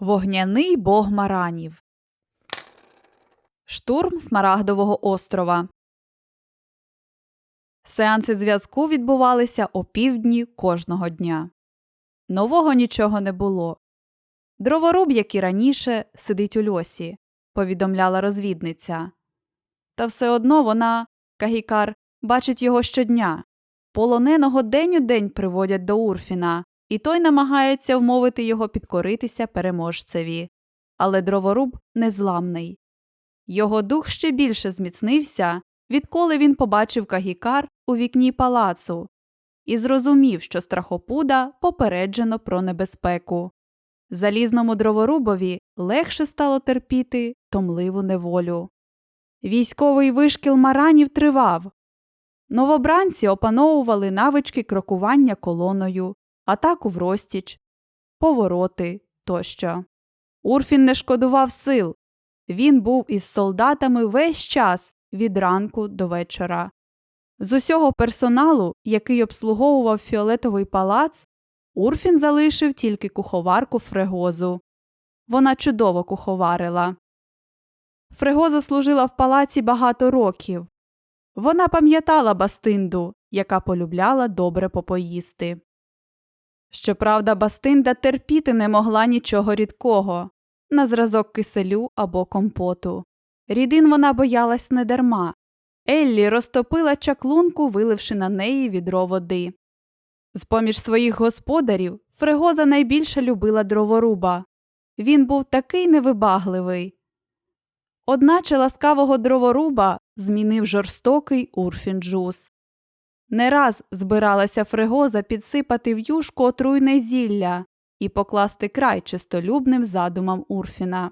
Вогняний бог маранів. Штурм Смарагдового острова. Сеанси зв'язку відбувалися о півдні кожного дня. Нового нічого не було. Дроворуб, як і раніше, сидить у льосі, повідомляла розвідниця. Та все одно вона, Кагікар, бачить його щодня. Полоненого день у день приводять до Урфіна, і той намагається вмовити його підкоритися переможцеві. Але дроворуб незламний. Його дух ще більше зміцнився, відколи він побачив Кагікар у вікні палацу і зрозумів, що страхопуда попереджено про небезпеку. Залізному дроворубові легше стало терпіти томливу неволю. Військовий вишкіл маранів тривав. Новобранці опановували навички крокування колоною, атаку в розтіч, повороти тощо. Урфін не шкодував сил. Він був із солдатами весь час від ранку до вечора. З усього персоналу, який обслуговував фіолетовий палац, Урфін залишив тільки куховарку Фрегозу. Вона чудово куховарила. Фрегоза служила в палаці багато років. Вона пам'ятала Бастинду, яка полюбляла добре попоїсти. Щоправда, Бастинда терпіти не могла нічого рідкого на зразок киселю або компоту. Рідин вона боялась недарма. Еллі розтопила чаклунку, виливши на неї відро води. З поміж своїх господарів Фрегоза найбільше любила дроворуба. Він був такий невибагливий. Одначе ласкавого дроворуба змінив жорстокий Урфін Джус. Не раз збиралася Фрегоза підсипати в юшку отруйне зілля і покласти край чистолюбним задумам Урфіна.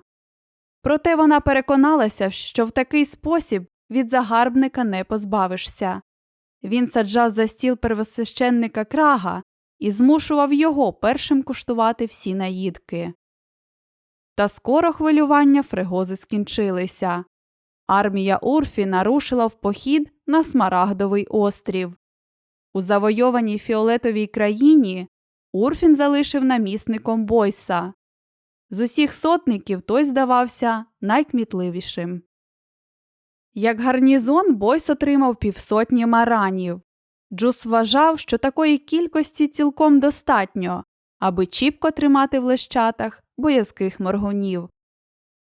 Проте вона переконалася, що в такий спосіб від загарбника не позбавишся. Він саджав за стіл первосвященника крага і змушував його першим куштувати всі наїдки. Та скоро хвилювання Фрегози скінчилися. Армія Урфіна рушила в похід на Смарагдовий острів. У завойованій фіолетовій країні Урфін залишив намісником Бойса. З усіх сотників той здавався найкмітливішим. Як гарнізон Бойс отримав півсотні маранів. Джус вважав, що такої кількості цілком достатньо, аби чіпко тримати в лещатах боязких моргунів.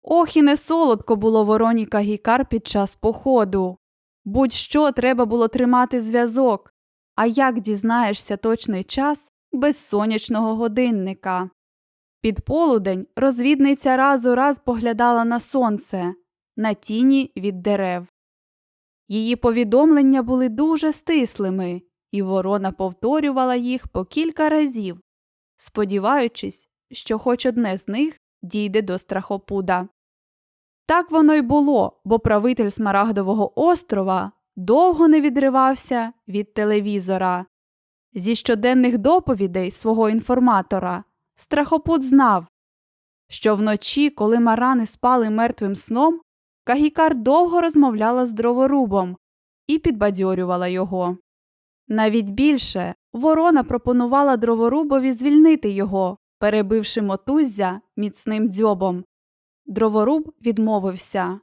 Ох і не солодко було вороні Кагікар під час походу. Будь що треба було тримати зв'язок, а як дізнаєшся точний час без сонячного годинника. Під полудень розвідниця раз у раз поглядала на сонце, на тіні від дерев. Її повідомлення були дуже стислими, і ворона повторювала їх по кілька разів, сподіваючись, що хоч одне з них дійде до страхопуда. Так воно й було, бо правитель Смарагдового острова довго не відривався від телевізора. Зі щоденних доповідей свого інформатора страхопут знав, що вночі, коли марани спали мертвим сном, Кагікар довго розмовляла з дроворубом і підбадьорювала його. Навіть більше ворона пропонувала дроворубові звільнити його, перебивши мотуззя міцним дзьобом. Дроворуб відмовився.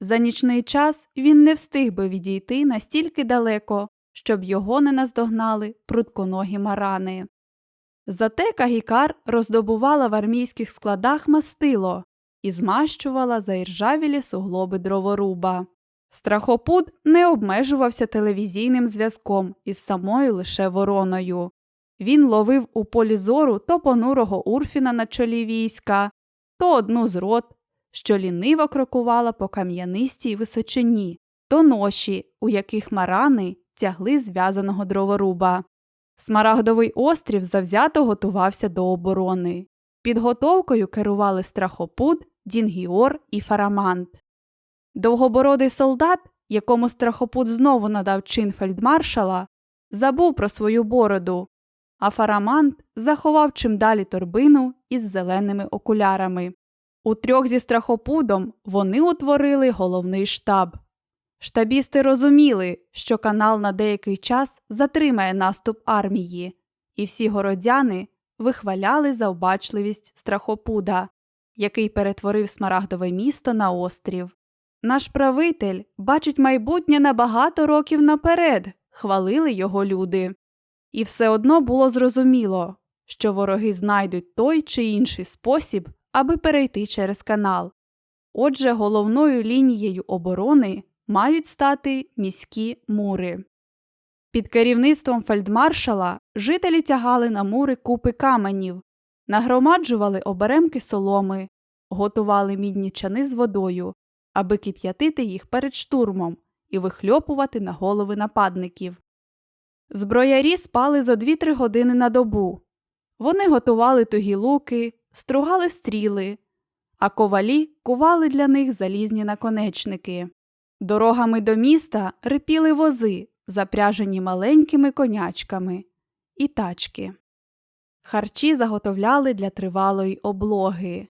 За нічний час він не встиг би відійти настільки далеко, щоб його не наздогнали прутконогі марани. Зате Кагікар роздобувала в армійських складах мастило і змащувала заіржавілі суглоби дроворуба. Страхопуд не обмежувався телевізійним зв'язком із самою лише вороною. Він ловив у полі зору то понурого Урфіна на чолі війська, то одну з рот, що ліниво крокувала по кам'янистій височині, то ноші, у яких марани тягли зв'язаного дроворуба. Смарагдовий острів завзято готувався до оборони. Підготовкою керували страхопуд, Дінгіор і Фарамант. Довгобородий солдат, якому страхопуд знову надав чин фельдмаршала, забув про свою бороду, а Фарамант заховав чим далі торбину із зеленими окулярами. Утрьох зі страхопудом вони утворили головний штаб. Штабісти розуміли, що канал на деякий час затримає наступ армії, і всі городяни вихваляли завбачливість страхопуда. який перетворив смарагдове місто на острів. Наш правитель бачить майбутнє на багато років наперед, хвалили його люди. І все одно було зрозуміло, що вороги знайдуть той чи інший спосіб, аби перейти через канал. Отже, головною лінією оборони мають стати міські мури. Під керівництвом фельдмаршала жителі тягали на мури купи каменів, нагромаджували оберемки соломи, готували мідні чани з водою, аби кип'ятити їх перед штурмом і вихльопувати на голови нападників. Зброярі спали зо 2-3 години на добу. Вони готували тугі луки, стругали стріли, а ковалі кували для них залізні наконечники. Дорогами до міста рипіли вози, запряжені маленькими конячками, і тачки. Харчі заготовляли для тривалої облоги.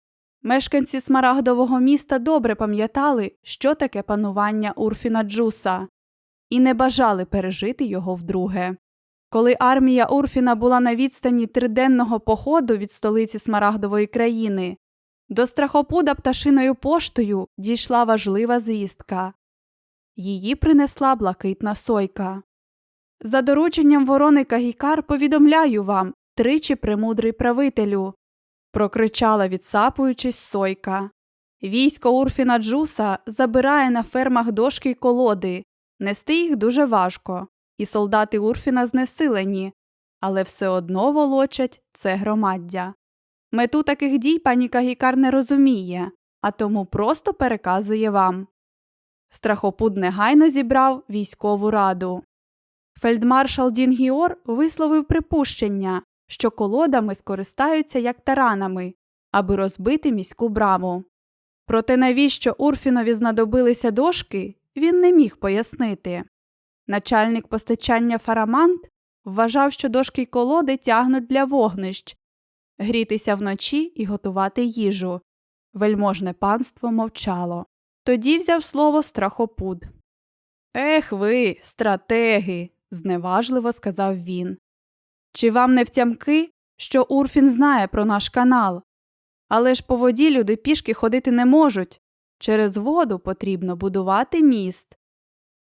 Мешканці смарагдового міста добре пам'ятали, що таке панування Урфіна Джуса, і не бажали пережити його вдруге. Коли армія Урфіна була на відстані триденного походу від столиці Смарагдової країни, до страхопуда пташиною поштою дійшла важлива звістка. Її принесла блакитна сойка. За дорученням ворони Кагікар повідомляю вам, тричі премудрий правителю. прокричала, відсапуючись сойка. Військо Урфіна Джуса забирає на фермах дошки й колоди, нести їх дуже важко, і солдати Урфіна знесилені, але все одно волочать це громаддя. Мету таких дій пані Кагікар не розуміє, а тому просто переказує вам. Страхопуд негайно зібрав військову раду. Фельдмаршал Дінгіор висловив припущення, що колодами скористаються як таранами, аби розбити міську браму. Проте навіщо Урфінові знадобилися дошки, він не міг пояснити. Начальник постачання Фарамант вважав, що дошки й колоди тягнуть для вогнищ, грітися вночі і готувати їжу. Вельможне панство мовчало. Тоді взяв слово страхопуд. Ех ви, стратеги, зневажливо сказав він. Чи вам не втямки, що Урфін знає про наш канал? Але ж по воді люди пішки ходити не можуть. Через воду потрібно будувати міст.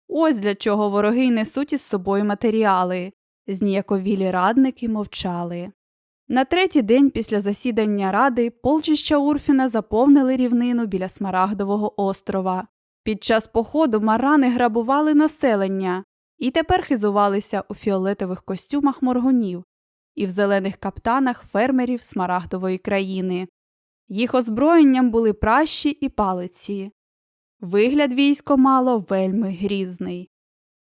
Ось для чого вороги несуть із собою матеріали. Зніяковілі радники мовчали. На третій день після засідання ради полчища Урфіна заповнили рівнину біля Смарагдового острова. Під час походу марани грабували населення і тепер хизувалися у фіолетових костюмах моргунів і в зелених каптанах фермерів Смарагдової країни. Їх озброєнням були пращі і палиці. Вигляд військо мало вельми грізний.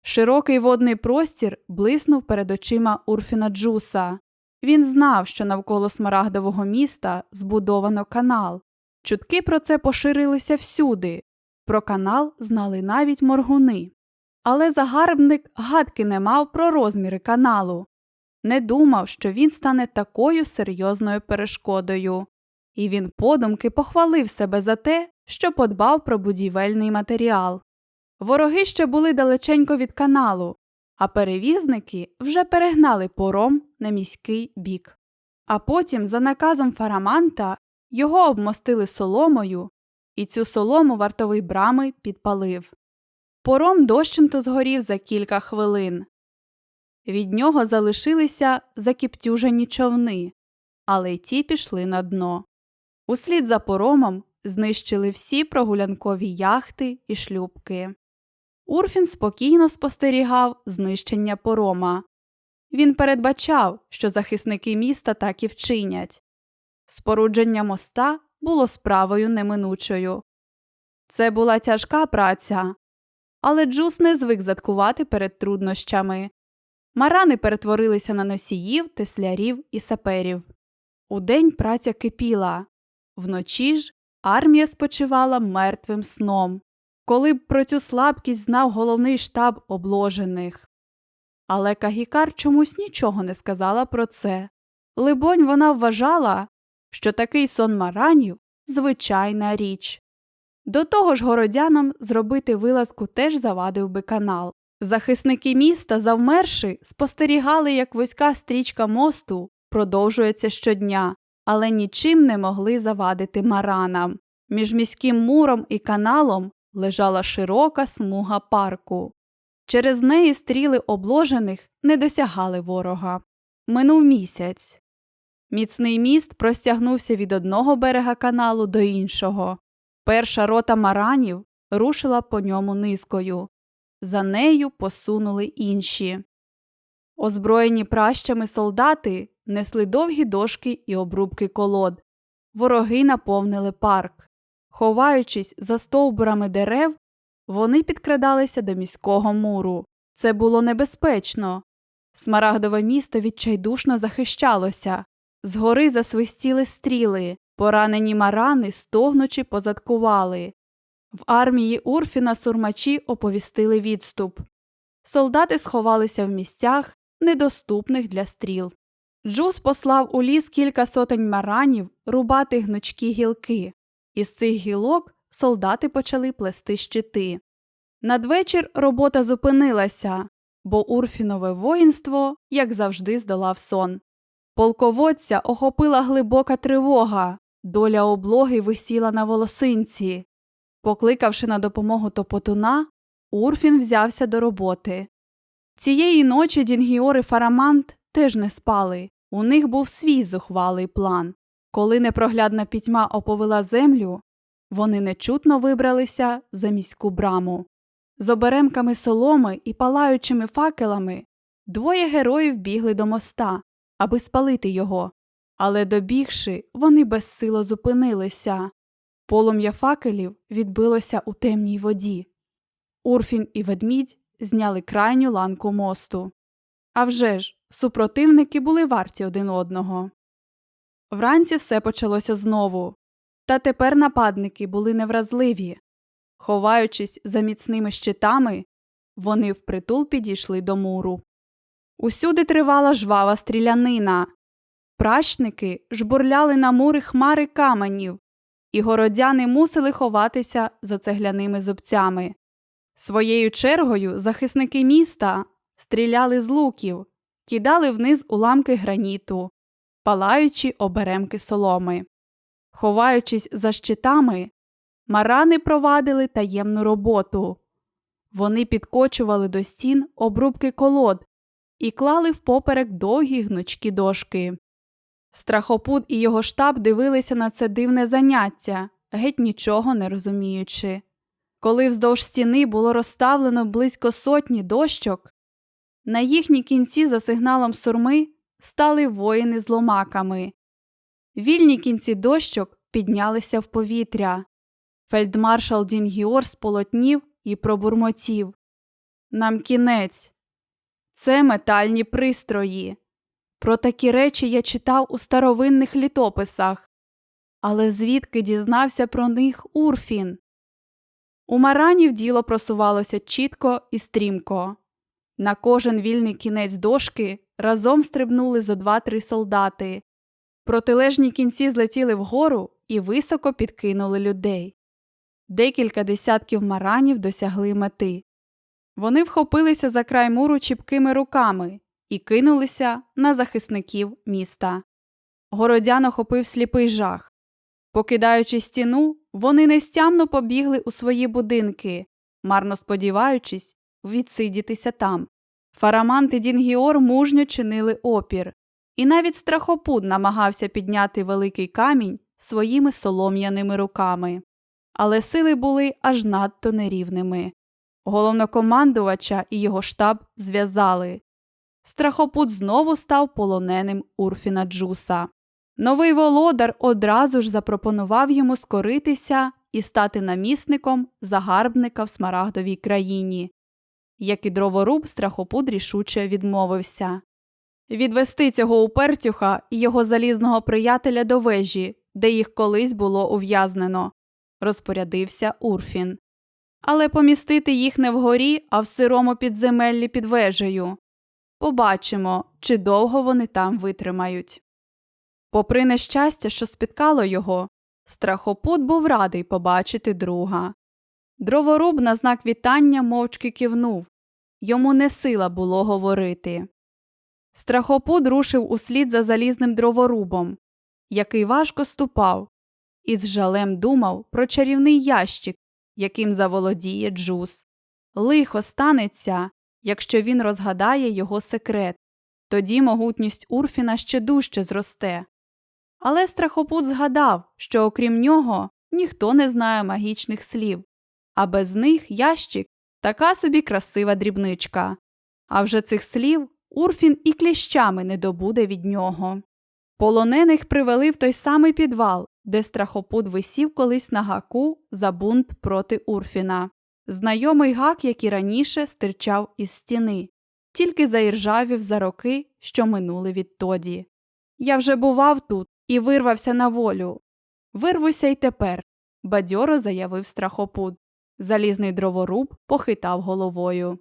Широкий водний простір блиснув перед очима Урфіна Джуса. Він знав, що навколо смарагдового міста збудовано канал. Чутки про це поширилися всюди. Про канал знали навіть моргуни. Але загарбник гадки не мав про розміри каналу, не думав, що він стане такою серйозною перешкодою, і він подумки похвалив себе за те, що подбав про будівельний матеріал. Вороги ще були далеченько від каналу, а перевізники вже перегнали пором на міський бік. А потім, за наказом фараманта, його обмостили соломою, і цю солому вартовий брами підпалив. Пором дощенто згорів за кілька хвилин. Від нього залишилися закіптюжені човни, але й ті пішли на дно. Услід за поромом знищили всі прогулянкові яхти і шлюбки. Урфін спокійно спостерігав знищення порома. Він передбачав, що захисники міста так і вчинять. Спорудження моста було справою неминучою. Це була тяжка праця, але Джус не звик заткувати перед труднощами. Марани перетворилися на носіїв, теслярів і саперів. Удень праця кипіла, вночі ж армія спочивала мертвим сном, коли б про цю слабкість знав головний штаб обложених. Але Кагікар чомусь нічого не сказала про це. Либонь, вона вважала, що такий сон маранів звичайна річ. До того ж городянам зробити вилазку теж завадив би канал. Захисники міста, завмерши, спостерігали, як вузька стрічка мосту продовжується щодня, але нічим не могли завадити маранам. Між міським муром і каналом лежала широка смуга парку. Через неї стріли обложених не досягали ворога. Минув місяць. Міцний міст простягнувся від одного берега каналу до іншого. Перша рота маранів рушила по ньому низкою. За нею посунули інші. Озброєні пращами солдати несли довгі дошки і обрубки колод. Вороги наповнили парк. Ховаючись за стовбурами дерев, вони підкрадалися до міського муру. Це було небезпечно. Смарагдове місто відчайдушно захищалося. Згори засвистіли стріли, поранені марани, стогнучи, позадкували. В армії Урфіна сурмачі оповістили відступ. Солдати сховалися в місцях, недоступних для стріл. Джус послав у ліс кілька сотень маранів рубати гнучкі гілки. Із цих гілок солдати почали плести щити. Надвечір робота зупинилася, бо Урфінове воїнство, як завжди, здолав сон. Полководця охопила глибока тривога, доля облоги висіла на волосинці. Покликавши на допомогу топотуна, Урфін взявся до роботи. Цієї ночі Дінгіор і Фарамант теж не спали. У них був свій зухвалий план. Коли непроглядна пітьма оповила землю, вони нечутно вибралися за міську браму. З оберемками соломи і палаючими факелами двоє героїв бігли до моста, аби спалити його, але добігши, вони безсило зупинилися. Полум'я факелів відбилося у темній воді. Урфін і ведмідь зняли крайню ланку мосту. А вже ж, супротивники були варті один одного. Вранці все почалося знову. Та тепер нападники були невразливі. Ховаючись за міцними щитами, вони впритул підійшли до муру. Усюди тривала жвава стрілянина. Пращники жбурляли на мури хмари каменів, і городяни мусили ховатися за цегляними зубцями. Своєю чергою захисники міста стріляли з луків, кидали вниз уламки граніту, палаючи оберемки соломи. Ховаючись за щитами, марани провадили таємну роботу. Вони підкочували до стін обрубки колод і клали впоперек довгі гнучкі дошки. Страхопут і його штаб дивилися на це дивне заняття, геть нічого не розуміючи. Коли вздовж стіни було розставлено близько сотні дощок, на їхній кінці за сигналом сурми стали воїни з ломаками. Вільні кінці дощок піднялися в повітря. Фельдмаршал Дінгіор сполотнів і пробурмотів. Нам кінець. Це метальні пристрої. Про такі речі я читав у старовинних літописах. Але звідки дізнався про них Урфін? У маранів діло просувалося чітко і стрімко. На кожен вільний кінець дошки разом стрибнули зо два-три солдати. Протилежні кінці злетіли вгору і високо підкинули людей. Декілька десятків маранів досягли мети. Вони вхопилися за край муру чіпкими руками і кинулися на захисників міста. Городян охопив сліпий жах. Покидаючи стіну, вони нестямно побігли у свої будинки, марно сподіваючись відсидітися там. Фарамант і Дінгіор мужньо чинили опір, і навіть страхопуд намагався підняти великий камінь своїми солом'яними руками. Але сили були аж надто нерівними. Головнокомандувача і його штаб зв'язали. Страхопут знову став полоненим Урфіна Джуса. Новий володар одразу ж запропонував йому скоритися і стати намісником загарбника в Смарагдовій країні. Як і дроворуб, страхопут рішуче відмовився відвести цього упертюха і його залізного приятеля до вежі, де їх колись було ув'язнено, розпорядився Урфін. Але помістити їх не вгорі, а в сирому підземеллі під вежею. Побачимо, чи довго вони там витримають. Попри нещастя, що спіткало його, страхопут був радий побачити друга. Дроворуб на знак вітання мовчки кивнув йому не сила було говорити. Страхопут рушив услід за залізним дроворубом. який важко ступав, і з жалем думав про чарівний ящик, яким заволодіє Джус. Лихо станеться, якщо він розгадає його секрет, тоді могутність Урфіна ще дужче зросте. Але страхопут згадав, що окрім нього ніхто не знає магічних слів, а без них ящик така собі красива дрібничка. А вже цих слів Урфін і кліщами не добуде від нього. Полонених привели в той самий підвал, де страхопут висів колись на гаку за бунт проти Урфіна. Знайомий гак, як і раніше, стирчав із стіни, тільки заіржавів за роки, що минули відтоді. Я вже бував тут і вирвався на волю. Вирвуся й тепер, бадьоро заявив страхопут. Залізний дроворуб похитав головою.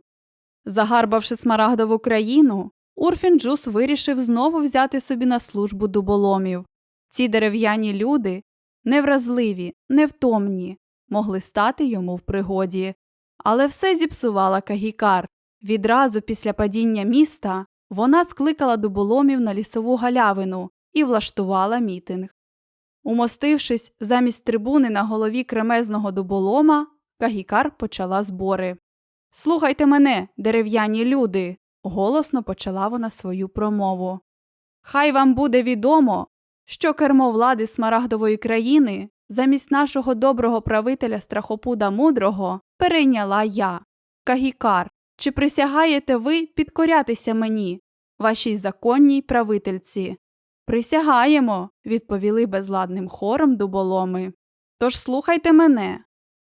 Загарбавши смарагдову країну, Урфін Джус вирішив знову взяти собі на службу дуболомів. Ці дерев'яні люди, невразливі, невтомні, могли стати йому в пригоді. Але все зіпсувала Кагікар. Відразу після падіння міста вона скликала дуболомів на лісову галявину і влаштувала мітинг. Умостившись замість трибуни на голові кремезного дуболома, Кагікар почала збори. Слухайте мене, дерев'яні люди, голосно почала вона свою промову. Хай вам буде відомо, що кермо влади смарагдової країни замість нашого доброго правителя страхопуда мудрого перейняла я, Кагікар. Чи присягаєте ви підкорятися мені, вашій законній правительці? Присягаємо, відповіли безладним хором дуболоми. Тож слухайте мене.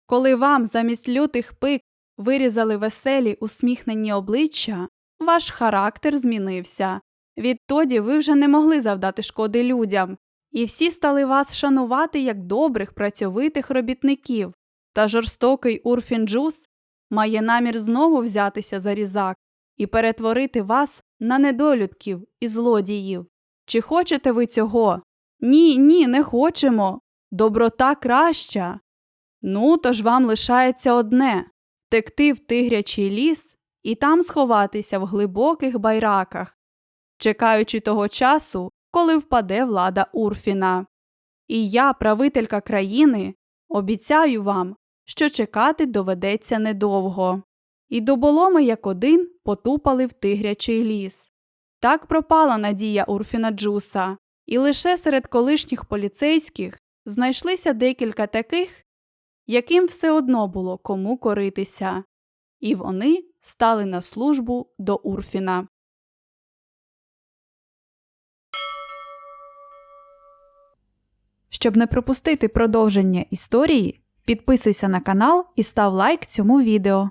Коли вам замість лютих пик вирізали веселі усміхнені обличчя, ваш характер змінився. Відтоді ви вже не могли завдати шкоди людям, і всі стали вас шанувати як добрих працьовитих робітників. Та жорстокий Урфінджус має намір знову взятися за різак і перетворити вас на недолюдків і злодіїв. Чи хочете ви цього? Ні, ні, не хочемо. Доброта краща. Ну, то ж вам лишається одне втекти в тигрячий ліс і там сховатися в глибоких байраках, чекаючи того часу, коли впаде влада Урфіна. І я, правителька країни, обіцяю вам, що чекати доведеться недовго. І доболоми як один потупали в тигрячий ліс. Так пропала надія Урфіна Джуса, і лише серед колишніх поліцейських знайшлися декілька таких, яким все одно було кому коритися, і вони стали на службу до Урфіна. Щоб не пропустити продовження історії, підписуйся на канал і став лайк цьому відео.